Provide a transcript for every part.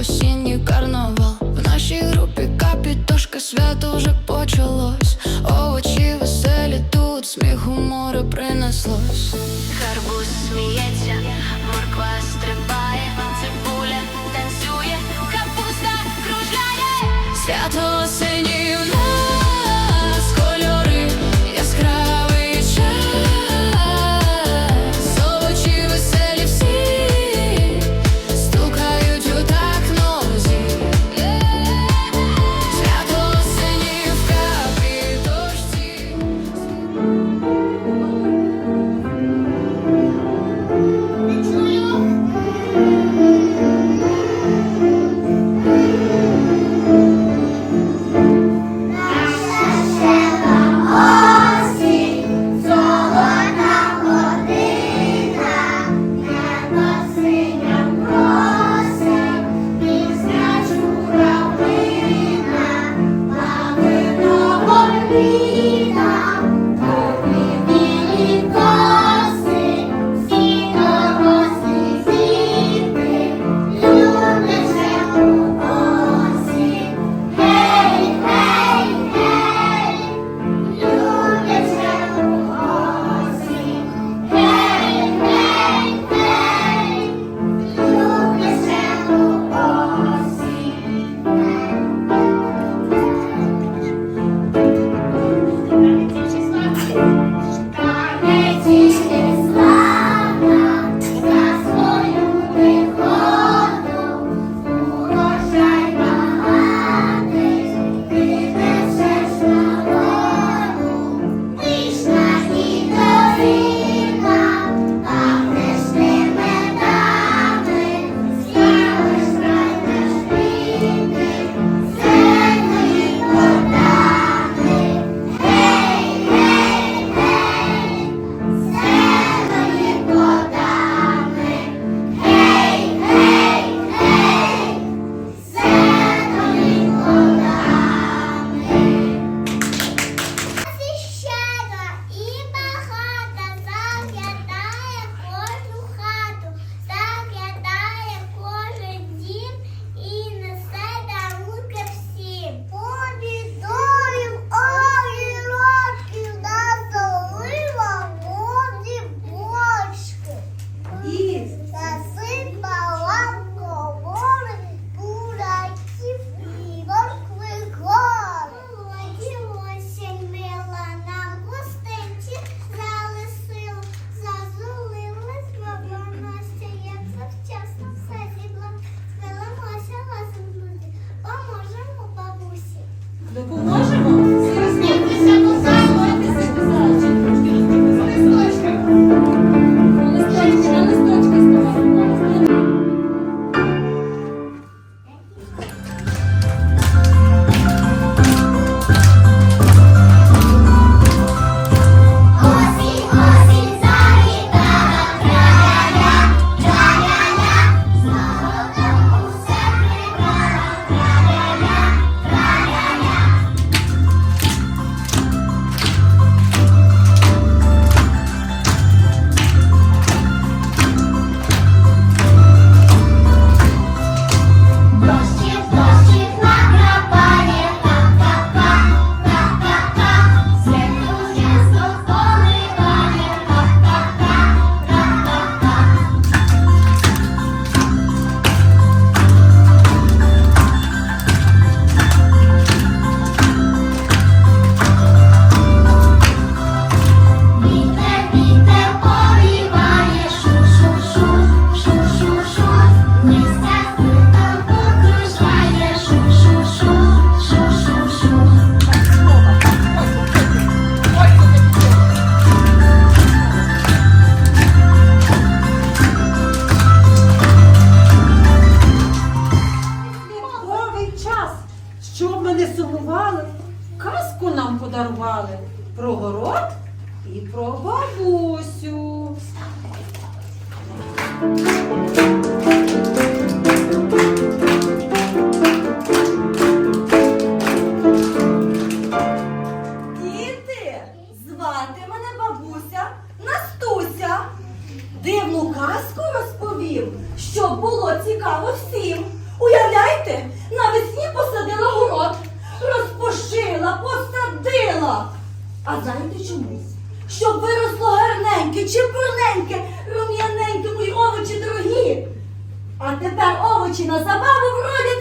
осінній карнавал. В нашій групі капітошка свято вже почалось. Овочі веселі тут, сміху гумору принеслось. Гарбуз сміється, морква стрибає, цибуля танцює, капуста кружляє, свято осені подарували, казку нам подарували про город і про бабусю. Діти, звати мене бабуся Настуся. Дивну казку розповів, щоб було цікаво всім. А знаєте чомусь? Щоб виросло гарненьке, чепурненьке, рум'яненьке мої овочі дорогі. А тепер овочі на забаву вроді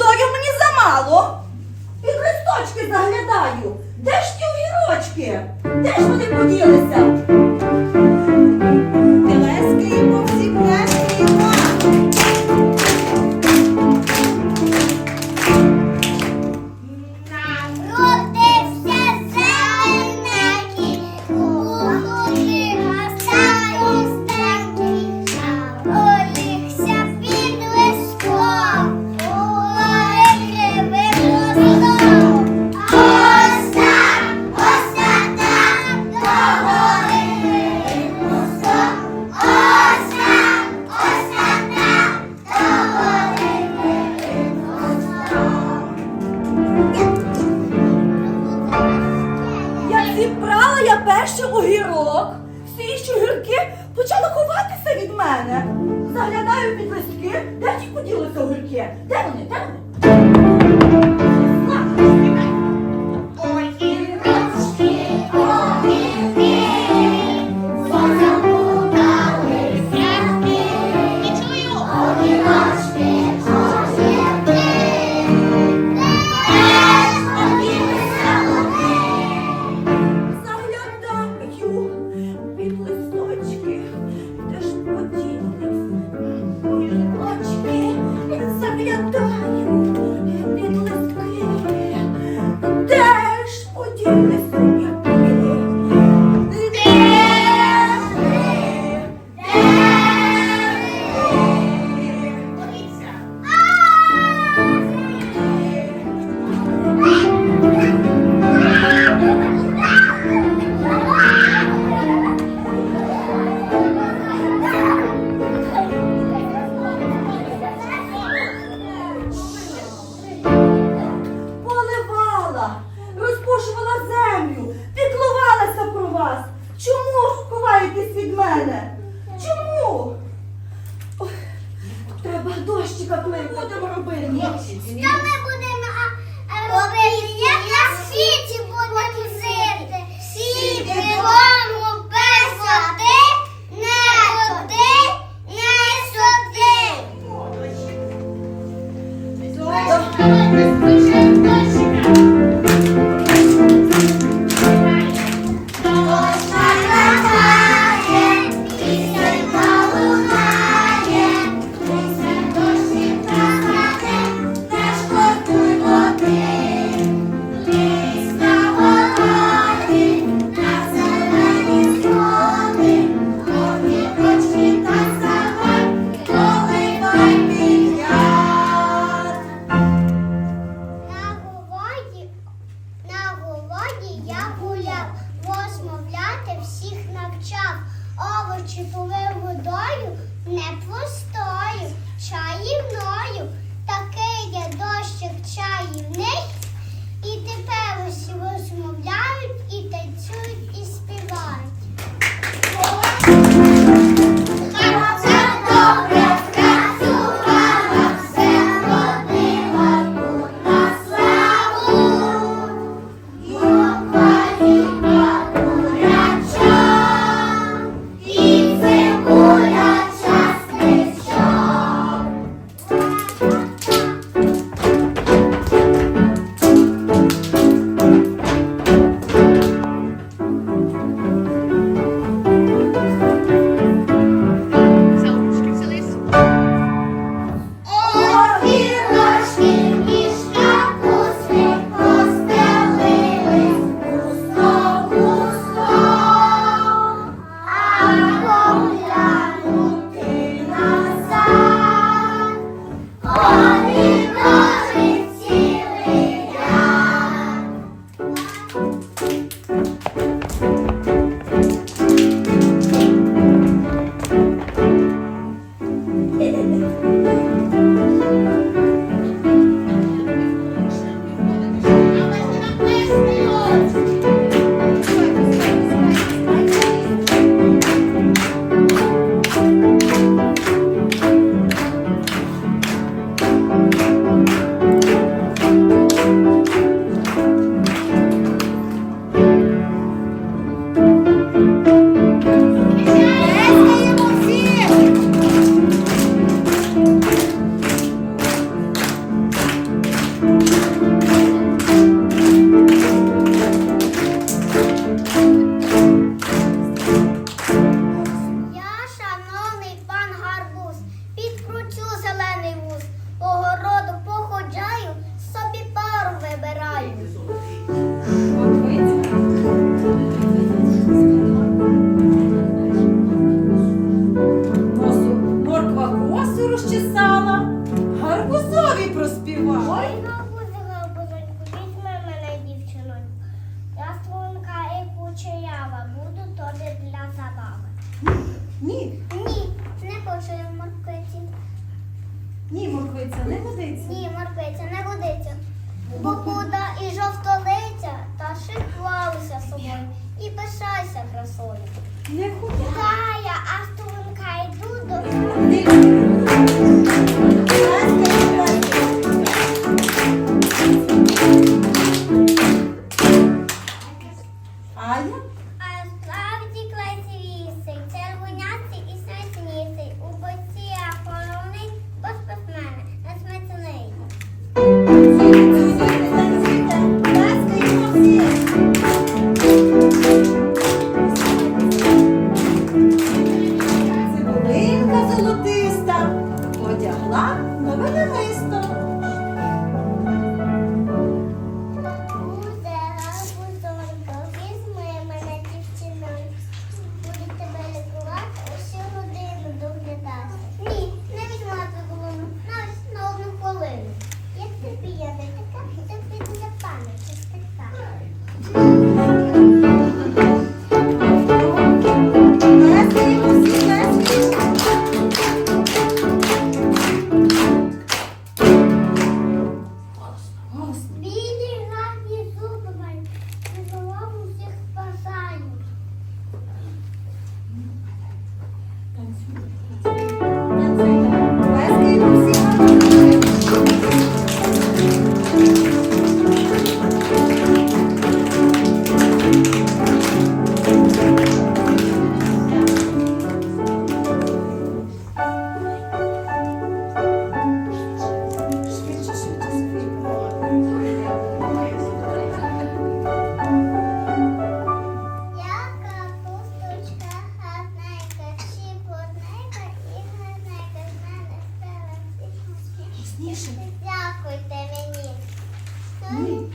помідорів мені замало. і листочки заглядаю. Де ж ті огірочки? Де ж вони поділися? Дякуйте мені.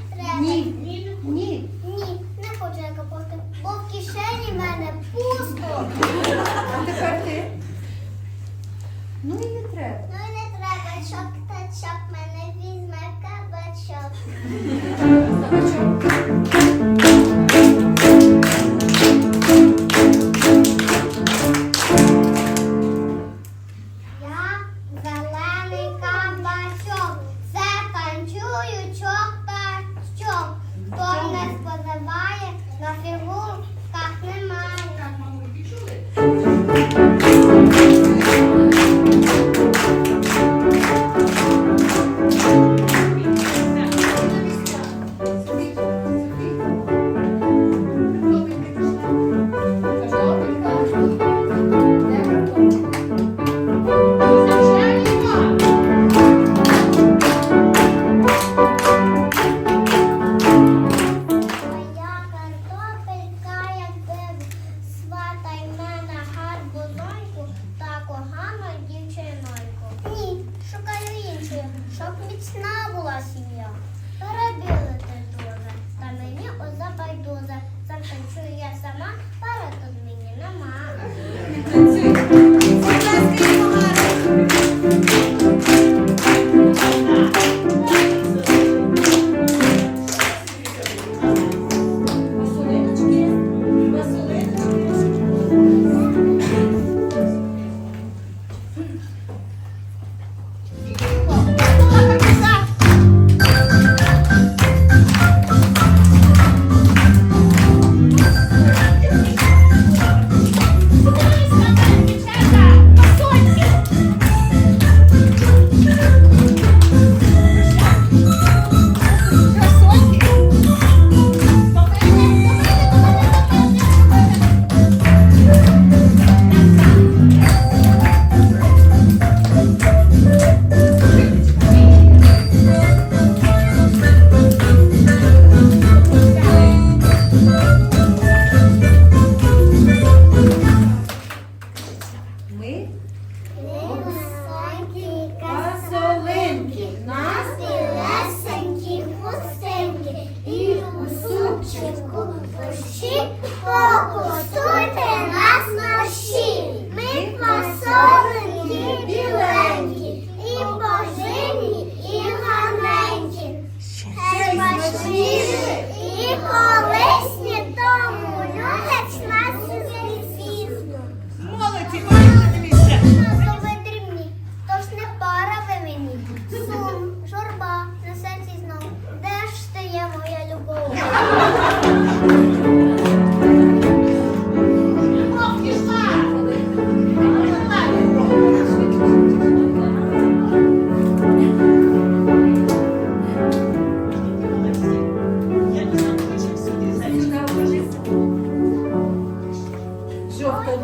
Жовта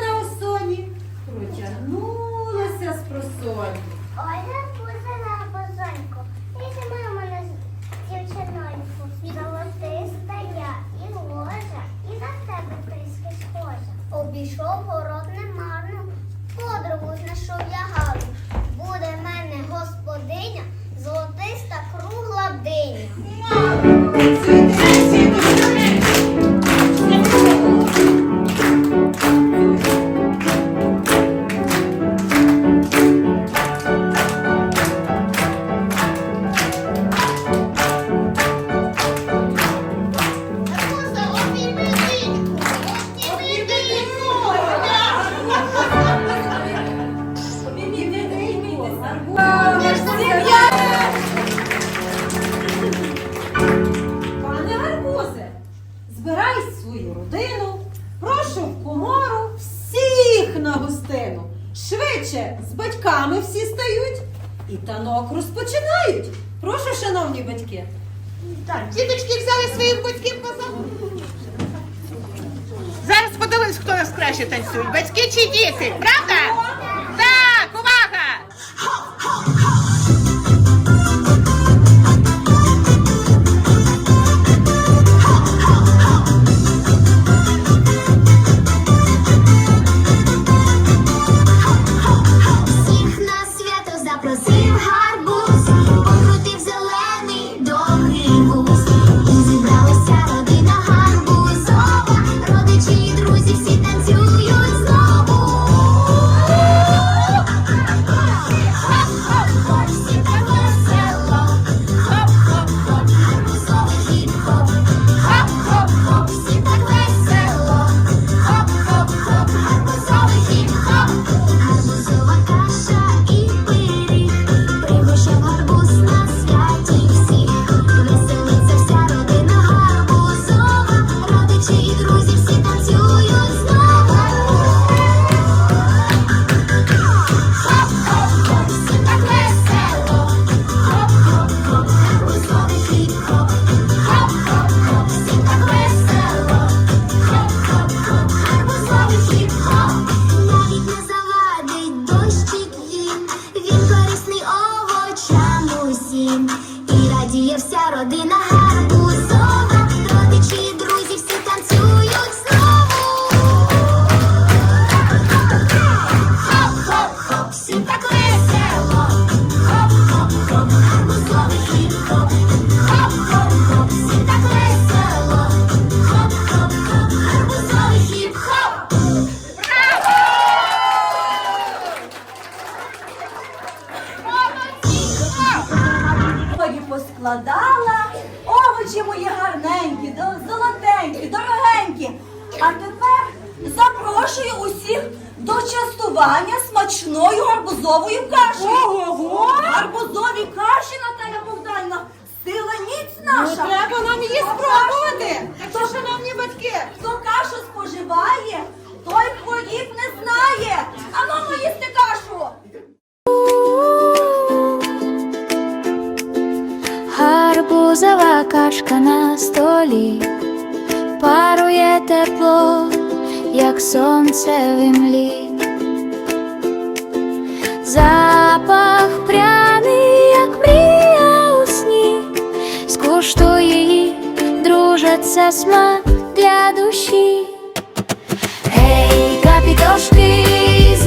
на осоні протягнулася з просонь. Так, діточки взяли своїх батьків позаду. Зараз подивимось, хто нас краще танцює. Батьки чи діти, правда? чашка на столі, парує тепло, як сонце в імлі. Запах пряний, як мрія у сні, скуштує її, дружаться смак для душі. Гей, капітошки, з